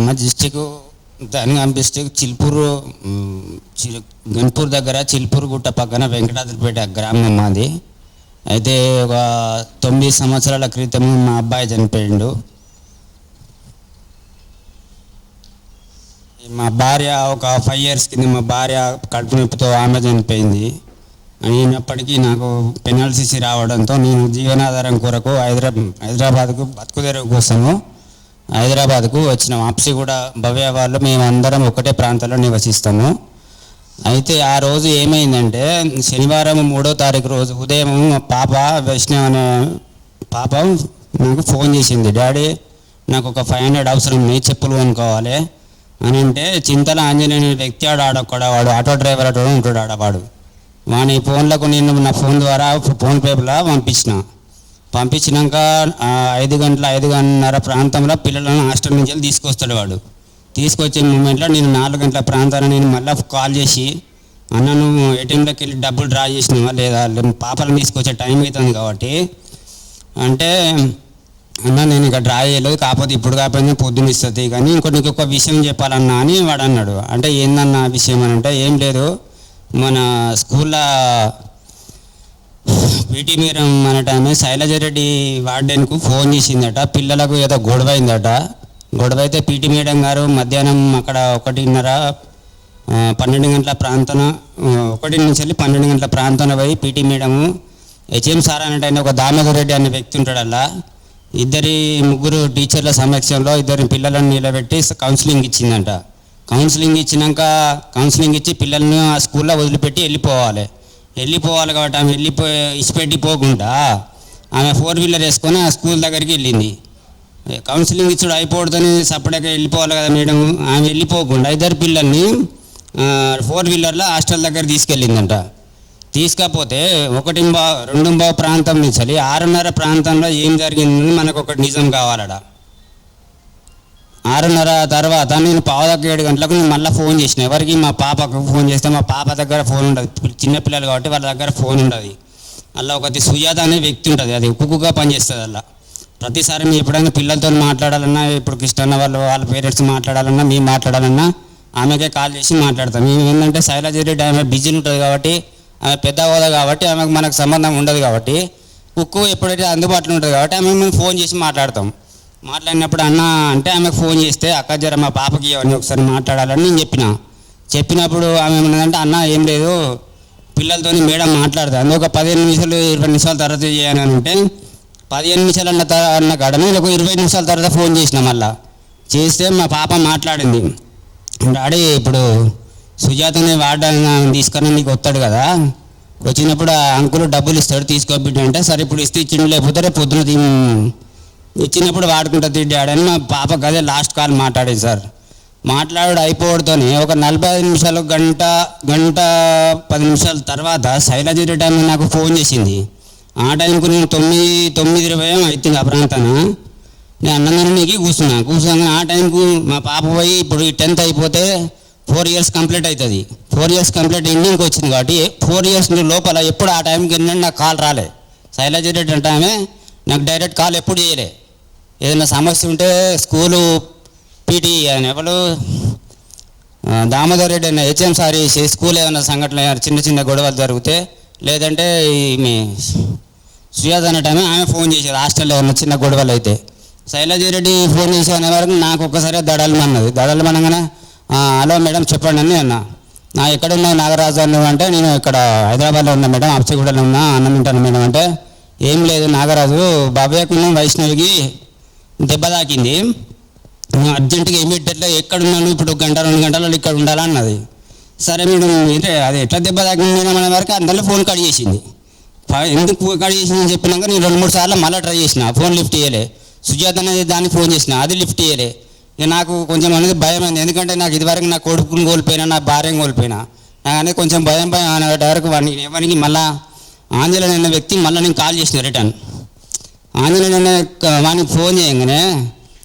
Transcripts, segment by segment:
మా డిస్టిక్ ధనగాం డిస్టిక్ చిల్పూరు మ్, గన్పూర్ దగ్గర చిల్పూరు గుట్ట పక్కన వెంకటాద్రిపేట గ్రామం మాది. అయితే ఒక తొమ్మిది సంవత్సరాల క్రితం మా అబ్బాయి చనిపోయిండు. మా భార్య ఒక ఫైవ్ ఇయర్స్ కింద మా భార్య కడుపు నొప్పితో ఆమె చనిపోయింది. అయినప్పటికీ నాకు పెనాల్సిసి రావడంతో నేను జీవనాధారం కొరకు హైదరాబాద్ హైదరాబాద్కు బతుకుదెరువు కోసము హైదరాబాద్కు వచ్చిన అప్సి కూడా భవ్య వాళ్ళు మేమందరం ఒకటే ప్రాంతంలో నివసిస్తాము. అయితే ఆ రోజు ఏమైందంటే శనివారం మూడో తారీఖు రోజు ఉదయం మా పాప వైష్ణవ్ అనే పాప నాకు ఫోన్ చేసింది డాడీ నాకు ఒక ఫైవ్ హండ్రెడ్ అవసరం ఉన్నాయి చెప్పులు కొనుక్కోవాలి. అని అంటే చింతల ఆంజనేయ వ్యక్తి ఆడ ఆడొక్కడ వాడు ఆటో డ్రైవర్ అటు ఉంటాడు ఆడవాడు. వాని ఫోన్లకు నేను నా ఫోన్ ద్వారా ఫోన్ పేలో పంపించిన. పంపించినాక ఐదు గంటల ఐదు గంటన్నర ప్రాంతంలో పిల్లలను హాస్టల్ నుంచి వెళ్ళి తీసుకొస్తాడు వాడు. తీసుకొచ్చే మూమెంట్లో నేను నాలుగు గంటల ప్రాంతాన్ని నేను మళ్ళీ కాల్ చేసి అన్న నువ్వు ఏటీఎంలోకి వెళ్ళి డబ్బులు డ్రా చేసినావా లేదా? పాపలను తీసుకొచ్చే టైం అవుతుంది కాబట్టి. అంటే అన్న నేను ఇక డ్రా చేయలేదు. కాకపోతే ఇప్పుడు కాకపోతే పొద్దున్న ఇస్తుంది. కానీ ఇంకో నీకు ఒక విషయం చెప్పాలన్నా అని వాడు అన్నాడు. అంటే ఏందన్న విషయం అని అంటే ఏం లేదు. మన స్కూల్లో పీటీ మేడం అనటామె శైలజరెడ్డి వార్డెన్కు ఫోన్ చేసిందట. పిల్లలకు ఏదో గొడవ అయిందట గొడవ అయితే పీటీ మేడం గారు మధ్యాహ్నం అక్కడ ఒకటిన్నర పన్నెండు గంటల ప్రాంతాన ఒకటి నుంచి వెళ్ళి పన్నెండు గంటల ప్రాంతాన పోయి పీటీ మేడము హెచ్ఎం సార్ అనేటైన ఒక దామోదర్ రెడ్డి అనే వ్యక్తి ఉంటాడు అలా ఇద్దరి ముగ్గురు టీచర్ల సమక్షంలో ఇద్దరు పిల్లలను నిలబెట్టి కౌన్సిలింగ్ ఇచ్చిందంట. కౌన్సిలింగ్ ఇచ్చినాక కౌన్సిలింగ్ ఇచ్చి పిల్లల్ని ఆ స్కూల్లో వదిలిపెట్టి వెళ్ళిపోవాలి. వెళ్ళిపోవాలి కాబట్టి ఆమె వెళ్ళిపోయి ఇసిపెట్టి పోకుండా ఆమె ఫోర్ వీలర్ వేసుకొని ఆ స్కూల్ దగ్గరికి వెళ్ళింది. కౌన్సిలింగ్ ఇచ్చుడు అయిపోవడదని సపరేట్గా వెళ్ళిపోవాలి కదా మేడం. ఆమె వెళ్ళిపోకుండా ఇద్దరు పిల్లల్ని ఫోర్ వీలర్లో హాస్టల్ దగ్గర తీసుకెళ్ళిందంట. తీసుకపోతే ఒకటింబా బా ప్రాంతం నుంచి ఆరున్నర ప్రాంతంలో ఏం జరిగిందని మనకు ఒకటి నిజం కావాలడా ఆరున్నర తర్వాత నేను పావుదక్క ఏడు గంటలకు నేను మళ్ళీ ఫోన్ చేసిన. ఎవరికి? మా పాపకు ఫోన్ చేస్తే మా పాప దగ్గర ఫోన్ ఉండదు. చిన్నపిల్లలు కాబట్టి వాళ్ళ దగ్గర ఫోన్ ఉండదు. అలా ఒకటి సుజాత అనే వ్యక్తి ఉంటుంది. అది కుక్కుగా పనిచేస్తుంది అలా. ప్రతిసారి మేము ఎప్పుడైనా పిల్లలతో మాట్లాడాలన్నా ఇప్పుడు కృష్ణ వాళ్ళు వాళ్ళ పేరెంట్స్ మాట్లాడాలన్నా మేము మాట్లాడాలన్నా ఆమెకే కాల్ చేసి మాట్లాడతాం. మేము ఏంటంటే శైలజరెడ్డి ఆమె బిజీ ఉంటుంది కాబట్టి ఆమె పెద్ద హోదా కాబట్టి ఆమెకు మనకు సంబంధం ఉండదు కాబట్టి కుక్కు ఎప్పుడైతే అందుబాటులో ఉంటుంది కాబట్టి ఆమె మేము ఫోన్ చేసి మాట్లాడతాం. మాట్లాడినప్పుడు అన్న అంటే ఆమెకు ఫోన్ చేస్తే అక్క జర మా పాపకి అవన్నీ ఒకసారి మాట్లాడాలని నేను చెప్పిన. చెప్పినప్పుడు ఆమె ఏమన్నదంటే అన్న ఏం లేదు పిల్లలతోని మేడం మాట్లాడతా అందులో ఒక పదిహేను నిమిషాలు ఇరవై నిమిషాల తర్వాత చేయను అని అంటే పదిహేను నిమిషాలు అన్న తర్వాత అన్న కాడ నేను ఒక ఇరవై నిమిషాల తర్వాత ఫోన్ చేసిన మళ్ళా. చేస్తే మా పాప మాట్లాడింది. డాడీ ఇప్పుడు సుజాతని వాడని తీసుకొని నీకు వస్తాడు కదా. వచ్చినప్పుడు అంకులు డబ్బులు ఇస్తాడు తీసుకో అంటే సరే ఇప్పుడు ఇస్తే ఇచ్చిండు లేకపోతే రేపు పొద్దున తీ ఇచ్చినప్పుడు వాడుకుంటా తిట్టాడు అని మా పాప అదే లాస్ట్ కాల్ మాట్లాడేది సార్. మాట్లాడు అయిపోవడంతోనే ఒక నలభై ఐదు నిమిషాలు గంట గంట పది నిమిషాల తర్వాత శైలజ రిటర్న్ నాకు ఫోన్ చేసింది. ఆ టైంకు నేను తొమ్మిది తొమ్మిది ఇరవై అవుతుంది ఆ ప్రాంతాన. నేను అన్నదానికి కూర్చున్నా. కూర్చున్నా ఆ టైంకు మా పాప పోయి ఇప్పుడు టెన్త్ అయిపోతే ఫోర్ ఇయర్స్ కంప్లీట్ అవుతుంది ఫోర్ ఇయర్స్ కంప్లీట్ ఇండియన్కి వచ్చింది కాబట్టి ఫోర్ ఇయర్స్ లోపల ఎప్పుడు ఆ టైంకి ఏంటంటే నాకు కాల్ రాలే. శైలజ రిటర్న్ టైమే నాకు డైరెక్ట్ కాల్ ఎప్పుడు చేయలే. ఏదైనా సమస్య ఉంటే స్కూలు పీటీ అని ఎవరు దామోదర్ రెడ్డి అనే హెచ్ఎం సార్ చేసి స్కూల్ ఏమైనా సంఘటన చిన్న చిన్న గొడవలు జరిగితే లేదంటే మీ సుజాత అనే టైం ఆమె ఫోన్ చేసేది హాస్టల్లో ఏమైనా చిన్న గొడవలు అయితే. శైలజ రెడ్డి ఫోన్ చేసి అనే వరకు నాకు ఒక్కసారి దడలమన్నది దడలమనగానే దడలు హలో మేడం చెప్పండి అని అన్న. నా ఎక్కడ నాగరాజు నువ్వు అంటే నేను ఇక్కడ హైదరాబాద్లో ఉన్నా మేడం అప్సిగూడలో ఉన్నా అన్నం తింటాను మేడం అంటే ఏం లేదు నాగరాజు భవ్యకు వైష్ణవికి దెబ్బ తాకింది. నువ్వు అర్జెంటుగా ఇమీడియట్గా ఎక్కడ ఉన్నాను ఇప్పుడు గంట రెండు గంటలలో ఇక్కడ ఉండాలా అన్నది. సరే మీరు అంటే అది ఎట్లా దెబ్బ తాకింది అనే వరకు అందరిలో ఫోన్ కట్ చేసింది. ఎందుకు కట్ చేసిందని చెప్పినాక నేను రెండు మూడు సార్లు మళ్ళీ ట్రై చేసిన ఫోన్ లిఫ్ట్ చేయలే. సుజాత అనేది దానికి ఫోన్ చేసిన అది లిఫ్ట్ చేయలే. నాకు కొంచెం అనేది భయం అయింది ఎందుకంటే నాకు ఇదివరకు నా కొడుకుని కోల్పోయినా నా భార్యను కోల్పోయినా నాకు అనేది కొంచెం భయం భయం అనే వరకు వాడిని ఎవరికి మళ్ళీ ఆంజనేయ అనే వ్యక్తి మళ్ళీ నేను కాల్ చేసిన రిటర్న్. ఆంజనేయ అనే వానికి ఫోన్ చేయగానే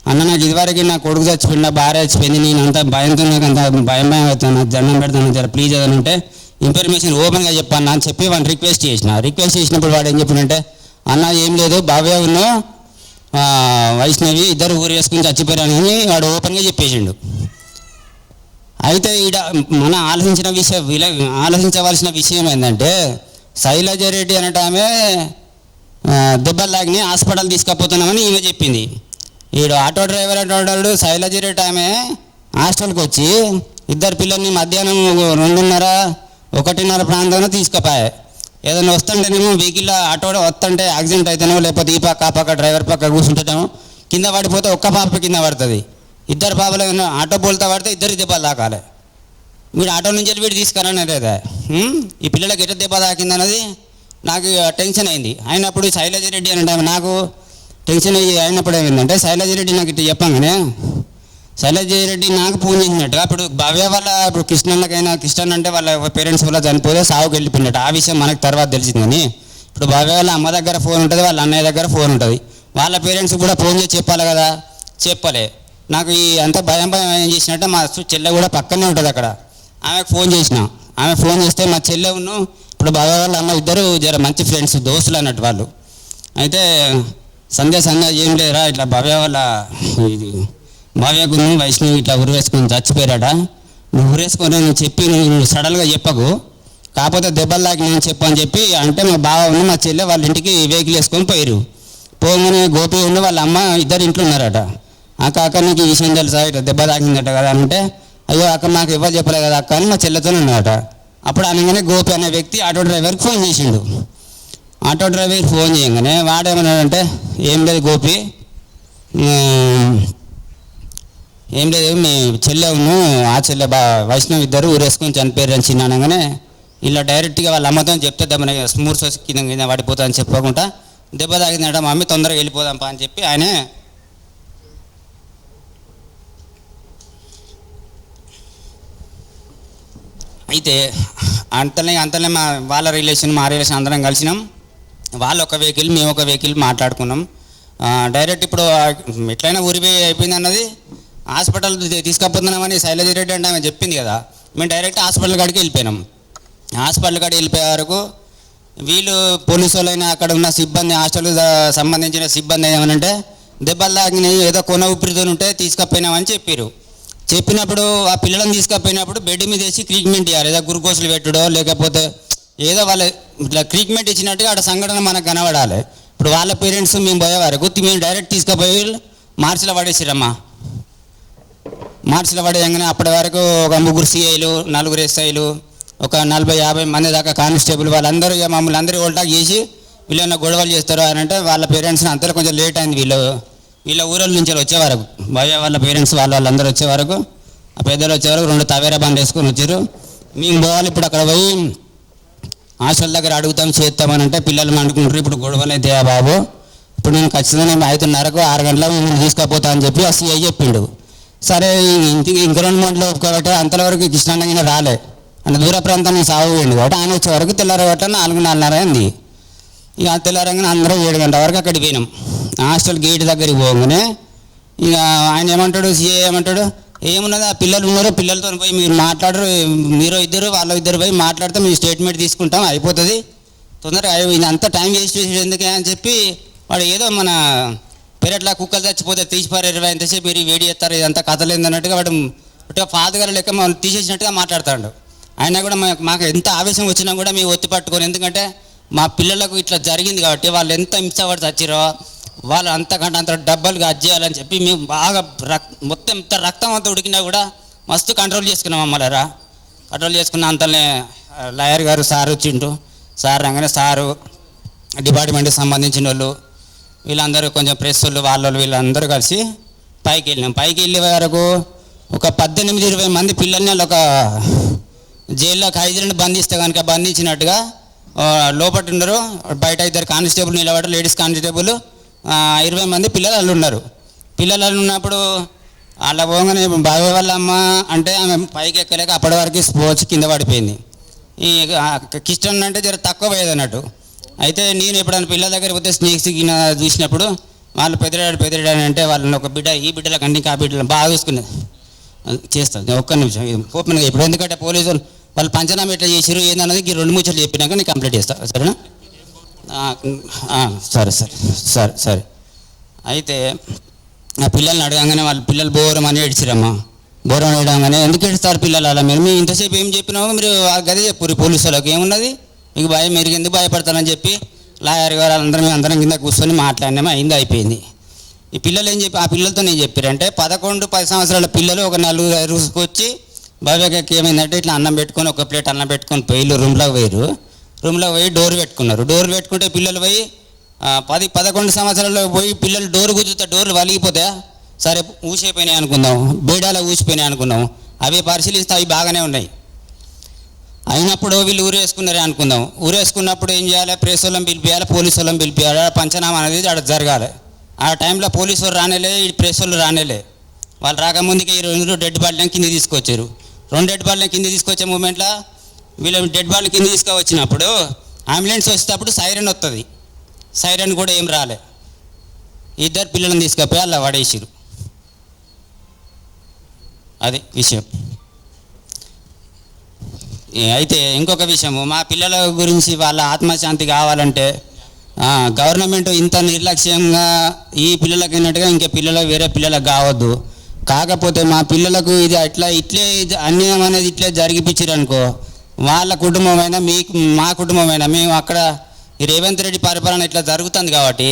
అన్న నాకు ఇదివరకు నా కొడుకు చచ్చిపోయింది భార్య చచ్చిపోయింది నేను అంత భయంతో నాకు అంత భయం భయం అవుతాను దండం పెడతాను జర ప్లీజ్ అని అంటే ఇన్ఫర్మేషన్ ఓపెన్గా చెప్పాను అని చెప్పి వాడిని రిక్వెస్ట్ చేసిన. రిక్వెస్ట్ చేసినప్పుడు వాడు ఏం చెప్పినంటే అన్న ఏం లేదు బావే ఉన్నావు వైష్ణవి ఇద్దరు ఊరు వేసుకుని చచ్చిపోయారని వాడు ఓపెన్గా చెప్పేసిండు. అయితే ఈడ మన ఆలోచించిన విషయం విల ఆలోచించవలసిన విషయం ఏంటంటే శైలజ రెడ్డి అనట ఆమె దెబ్బలు హాస్పిటల్ తీసుకుపోతున్నామని ఈమె చెప్పింది. ఈడు ఆటో డ్రైవర్ అంటాడు శైలజ రెడ్డి ఆమె హాస్టల్కి వచ్చి ఇద్దరు పిల్లల్ని మధ్యాహ్నం రెండున్నర ఒకటిన్నర ప్రాంతంలో తీసుకుపోయాయి ఏదైనా వస్తుంటేనేమో వెహికల్ ఆటో వస్తుంటే యాక్సిడెంట్ అయితేనో లేకపోతే ఈ పక్క ఆ పక్క డ్రైవర్ పక్క కూర్చుంటేనేమో కింద పడిపోతే ఒక్క పాప కింద పడుతుంది. ఇద్దరు పాపలు ఆటో బోల్తా పడితే ఇద్దరు దెబ్బలు తాకాలి. వీడు ఆటో నుంచి వెళ్ళి వీడు తీసుకురానేది అదే ఈ పిల్లలకి ఎట్లా దెబ్బ తాకింది అన్నది నాకు టెన్షన్ అయింది. అయినప్పుడు శైలజ రెడ్డి అని అంటే నాకు టెన్షన్ అయ్యి అయినప్పుడు ఏమైందంటే శైలజ రెడ్డి నాకు ఇట్లా చెప్పంగానే శైలజ రెడ్డి నాకు ఫోన్ చేసినట్టు అప్పుడు భవ్య వాళ్ళ ఇప్పుడు కృష్ణన్నకైనా కృష్ణన్ అంటే వాళ్ళ పేరెంట్స్ వల్ల చనిపోతే సాగుకి వెళ్ళిపోయినట్టు. ఆ విషయం మనకు తర్వాత తెలిసిందని. ఇప్పుడు భవ్య వాళ్ళ అమ్మ దగ్గర ఫోన్ ఉంటుంది వాళ్ళ అన్నయ్య దగ్గర ఫోన్ ఉంటుంది. వాళ్ళ పేరెంట్స్ కూడా ఫోన్ చేసి చెప్పాలి కదా? చెప్పలే. నాకు ఈ అంత భయం భయం ఏం చేసినట్టే మా చెల్లె కూడా పక్కనే ఉంటుంది అక్కడ. ఆమెకు ఫోన్ చేసిన. ఆమె ఫోన్ చేస్తే మా చెల్లె ఉన్ను ఇప్పుడు భవ్య వాళ్ళ అమ్మ ఇద్దరు జర మంచి ఫ్రెండ్స్ దోస్తులు అన్నట్టు వాళ్ళు. అయితే సంధ్య సంధ్య ఏం లేరా ఇట్లా భవ్య వాళ్ళ ఇది భవ్యకు వైష్ణవి ఇట్లా ఉరివేసుకొని చచ్చిపోయారట. నువ్వు ఉరేసుకొని నువ్వు చెప్పి నువ్వు సడన్గా చెప్పకు. కాకపోతే దెబ్బలు లాగి నేను చెప్పు అని చెప్పి అంటే మా బావ ఉన్న మా చెల్లె వాళ్ళ ఇంటికి వెహికల్ వేసుకొని పోయారు పోగానే గోపి ఉన్న వాళ్ళ అమ్మ ఇద్దరు ఇంట్లో ఉన్నారట. ఆ కాక నీకు ఈ విషయం తెలుసా? ఇట్లా దెబ్బ తాకిందట కదా అంటే అయ్యో అక్క నాకు ఇవ్వ చెప్పలే కదా అక్క అని మా చెల్లెతో ఉన్నాడట. అప్పుడు అనగానే గోపి అనే వ్యక్తి ఆటో డ్రైవర్కి ఫోన్ చేసిండు. ఆటో డ్రైవర్కి ఫోన్ చేయగానే వాడేమన్నాడంటే ఏం లేదు గోపి ఏం లేదు మీ చెల్లె ఆ చెల్లె బా వైష్ణవ్ ఇద్దరు ఊరేసుకొని చనిపోయారు అని చిన్న అనగానే ఇలా డైరెక్ట్గా వాళ్ళ అమ్మతో చెప్తే దెబ్బ స్మూర్స్ వచ్చి కింద కింద పడిపోతా అని చెప్పకుండా దెబ్బ తాగిందట మా అమ్మ తొందరగా వెళ్ళిపోదాంపా అని చెప్పి ఆయనే అయితే అంతనే అంతలే మా వాళ్ళ రిలేషన్ మా రిలేషన్ అందరం కలిసినాం. వాళ్ళు ఒక వెహికల్ మేము ఒక వెహికల్ మాట్లాడుకున్నాం. డైరెక్ట్ ఇప్పుడు ఎట్లయినా ఊరిపోయి అయిపోయింది అన్నది హాస్పిటల్ తీసుకపోతున్నామని శైలజ రెడ్డి అంటే ఆమె చెప్పింది కదా. మేము డైరెక్ట్ హాస్పిటల్ కాడికి వెళ్ళిపోయినాం. హాస్పిటల్ కాడికి వెళ్ళిపోయే వరకు వీళ్ళు పోలీసు వాళ్ళైనా అక్కడ ఉన్న సిబ్బంది హాస్టల్ సంబంధించిన సిబ్బంది ఏమనంటే దెబ్బలు తాగినాయి ఏదో కొన ఊపిరితో ఉంటే తీసుకపోయినామని చెప్పారు చెప్పినప్పుడు ఆ పిల్లలను తీసుకపోయినప్పుడు బెడ్ మీద వేసి ట్రీట్మెంట్ ఇవ్వాలి ఏదో గురుకోసులు పెట్టడో లేకపోతే ఏదో వాళ్ళ ఇట్లా ట్రీట్మెంట్ ఇచ్చినట్టుగా అక్కడ సంఘటన మనకు కనబడాలి. ఇప్పుడు వాళ్ళ పేరెంట్స్ మేము పోయే వరకు మేము డైరెక్ట్ తీసుకుపోయి మార్చిలో పడేసిరమ్మా మార్చిలో పడేయంగానే అప్పటి వరకు ఒక ముగ్గురు సిఐలు నలుగురు ఎస్ఐలు ఒక నలభై యాభై మంది దాకా కానిస్టేబుల్ వాళ్ళందరూ ఇక మమ్మల్ని అందరూ ఓల్టాక్ చేసి వీళ్ళన్న గొడవలు చేస్తారు అని అంటే వాళ్ళ పేరెంట్స్ని అంతలో కొంచెం లేట్ అయింది వీళ్ళు. వీళ్ళ ఊరల నుంచి వచ్చే వరకు భయ వాళ్ళ పేరెంట్స్ వాళ్ళ వాళ్ళందరూ వచ్చే వరకు ఆ పెద్దలు వచ్చే వరకు రెండు తవేరా బండ్లు వేసుకొని వచ్చారు. మేము పోవాలి ఇప్పుడు అక్కడ పోయి హాస్టల్ దగ్గర అడుగుతాం చేస్తామని అంటే పిల్లలు అనుకుంటారు ఇప్పుడు గొడవలే అయితే బాబు. ఇప్పుడు నేను ఖచ్చితంగా నేను ఐదున్నరకు ఆరు గంటల మిమ్మల్ని తీసుకుపోతా అని చెప్పి ఆ సీఐ చెప్పిండు. సరే ఇంటికి ఇంక రెండు గంటలు ఒప్పుకోబట్టి అంతవరకు కృష్ణానగిన రాలే. అంటే దూర ప్రాంతానికి సాగు పోయింది కాబట్టి ఆయన వచ్చే వరకు తెల్లారగట్ట నాలుగు నాలుగున్నర అయింది. ఇక తెల్లారంగా అందరం ఏడు గంటల వరకు అక్కడికి పోయినాం. హాస్టల్ గేట్ దగ్గరికి పోగానే ఇక ఆయన ఏమంటాడు సీఏ ఏమంటాడు ఏమున్నది ఆ పిల్లలు ఉన్నారు పిల్లలతో పోయి మీరు మాట్లాడరు మీరు ఇద్దరు వాళ్ళ ఇద్దరు పోయి మాట్లాడితే మేము స్టేట్మెంట్ తీసుకుంటాం అయిపోతుంది. తొందరగా అంత టైం వేస్ట్ చేసి ఎందుకే అని చెప్పి వాడు ఏదో మన పెరట్లా కుక్కలు చచ్చిపోతే తీసిపారు ఇరవై ఎంతసేపు మీరు వేడి చేస్తారు ఇదంతా కథలేదు అన్నట్టుగా వాడు ఒకటిగా ఫాదర్ లెక్క మనం తీసేసినట్టుగా మాట్లాడతాడు. అయినా కూడా మాకు ఎంత ఆవేశం వచ్చినా కూడా మేము ఒత్తి పట్టుకొని. ఎందుకంటే మా పిల్లలకు ఇట్లా జరిగింది కాబట్టి వాళ్ళు ఎంత హింసపడి చచ్చిరో వాళ్ళు అంతకంటే అంత డబ్బులుగా చేయాలని చెప్పి మేము బాగా రక్ మొత్తం ఇంత రక్తం అంతా ఉడికినా కూడా మస్తు కంట్రోల్ చేసుకున్నాం మమ్మల్ని కంట్రోల్ చేసుకున్న అంతనే లాయర్ గారు సార్ వచ్చిండు. సార్ రాగానే సారు డిపార్ట్మెంట్కి సంబంధించిన వాళ్ళు. వీళ్ళందరూ కొంచెం ప్రెస్ వాళ్ళు వాళ్ళు వీళ్ళందరూ కలిసి పైకి వెళ్ళినాం. పైకి వెళ్ళే వరకు ఒక పద్దెనిమిది ఇరవై మంది పిల్లల్ని ఒక జైల్లో ఖైదీలను బంధిస్తే కనుక బంధించినట్టుగా లోపల ఉన్నారు. బయట ఇద్దరు కానిస్టేబుల్ నిలబడ్డారు లేడీస్ కానిస్టేబుల్. ఇరవై మంది పిల్లలు వాళ్ళు ఉన్నారు. పిల్లలు వాళ్ళు ఉన్నప్పుడు వాళ్ళ పోగానే బాబాయ్ వాళ్ళ అమ్మ అంటే ఆమె పైకి ఎక్కలేక అప్పటి వరకు స్పోర్ట్స్ కింద పడిపోయింది. ఈ కిస్టన్ అంటే జర తక్కువ పోయేది అన్నట్టు. అయితే నేను ఎప్పుడైనా పిల్లల దగ్గర పోతే స్నేక్స్ చూసినప్పుడు వాళ్ళు పెద్దడాడు పెద్దడాడు అంటే వాళ్ళని ఒక బిడ్డ ఈ బిడ్డల కంటే ఆ బిడ్డలు బాగా చూసుకునేది. చేస్తాను ఒక్క నిమిషం ఇది ఓపెన్గా ఇప్పుడు ఎందుకంటే పోలీసులు వాళ్ళు పంచనామా ఎట్లా చేసిరు ఏందన్నది ఈ రెండు ముచ్చట్లు చెప్పినాక నేను కంప్లీట్ చేస్తాను సరేనా? సరే సరే సరే సరే. అయితే ఆ పిల్లల్ని అడగంగానే వాళ్ళ పిల్లలు బోరం అని ఏడ్చిరమ్మా. బోరం అని ఎందుకు ఏడుస్తారు పిల్లలు అలా? మీరు మీరు ఇంతసేపు ఏం చెప్పినామో మీరు ఆ గది చెప్పు పోలీసు వాళ్ళకి ఏమున్నది? మీకు భయం మీరు ఎందుకు భయపడతారని చెప్పి లాయర్ గారు అందరం అందరం కింద కూర్చొని మాట్లాడినాము? అయింది అయిపోయింది. ఈ పిల్లలు ఏం చెప్పి ఆ పిల్లలతో నేను చెప్పారంటే పదకొండు పది సంవత్సరాల పిల్లలు ఒక నలుగురు ఐదుగురికి వచ్చి భవ్యకి ఏమైందంటే ఇట్లా అన్నం పెట్టుకొని ఒక ప్లేట్ అన్నం పెట్టుకొని పోయిలు రూమ్లోకి పోయారు రూమ్లో పోయి డోర్ పెట్టుకున్నారు. డోర్ పెట్టుకుంటే పిల్లలు పోయి పది పదకొండు సంవత్సరాల్లో పోయి పిల్లలు డోర్ గుద్దుతా డోర్లు వలిగిపోతాయా? సరే ఊసిపోయినాయి అనుకుందాం. బేడాల ఊసిపోయినాయి అనుకుందాం. అవి పరిశీలిస్తే అవి బాగానే ఉన్నాయి. అయినప్పుడు వీళ్ళు ఊరేసుకున్నారే అనుకుందాం. ఊరేసుకున్నప్పుడు ఏం చేయాలి? ప్రెస్ వాళ్ళని పిలిపించాలి పోలీసు వాళ్ళని పిలిపించాలి పంచనామా అనేది అక్కడ జరగాలి. ఆ టైంలో పోలీసు వాళ్ళు రానేలే ఈ ప్రెస్ వాళ్ళు రానేలే. వాళ్ళు రాకముందుకే ఈ రెండు డెడ్ బాడీలను కింద తీసుకొచ్చారు. రెండు డెడ్ బాడీలను కింద తీసుకొచ్చే మూమెంట్లో వీళ్ళు డెడ్ బాడీ కింద తీసుకువచ్చినప్పుడు అంబులెన్స్ వచ్చేటప్పుడు సైరన్ వస్తుంది సైరన్ కూడా ఏం రాలే. ఇద్దరు పిల్లలను తీసుకుపోయి అలా పడేసిరు అది విషయం. అయితే ఇంకొక విషయము మా పిల్లల గురించి వాళ్ళ ఆత్మశాంతి కావాలంటే గవర్నమెంట్ ఇంత నిర్లక్ష్యంగా ఈ పిల్లలకి అయినట్టుగా ఇంకా పిల్లలు వేరే పిల్లలకు కావద్దు. కాకపోతే మా పిల్లలకు ఇది అట్లా ఇట్లే అన్యాయం అనేది ఇట్లే జరిగిపించారు అనుకో వాళ్ళ కుటుంబమైనా మీ మా కుటుంబమైనా మేము అక్కడ ఈ రేవంత్ రెడ్డి పరిపాలన ఇట్లా జరుగుతుంది కాబట్టి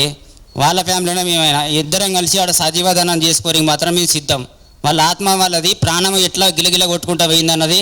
వాళ్ళ ఫ్యామిలీనే మేమైనా ఇద్దరం కలిసి ఆడ సజీవధనం చేసుకోవడానికి మాత్రం మేము సిద్ధం. వాళ్ళ ఆత్మ వాళ్ళది ప్రాణం ఎట్లా గిలగిల కొట్టుకుంటా పోయిందన్నది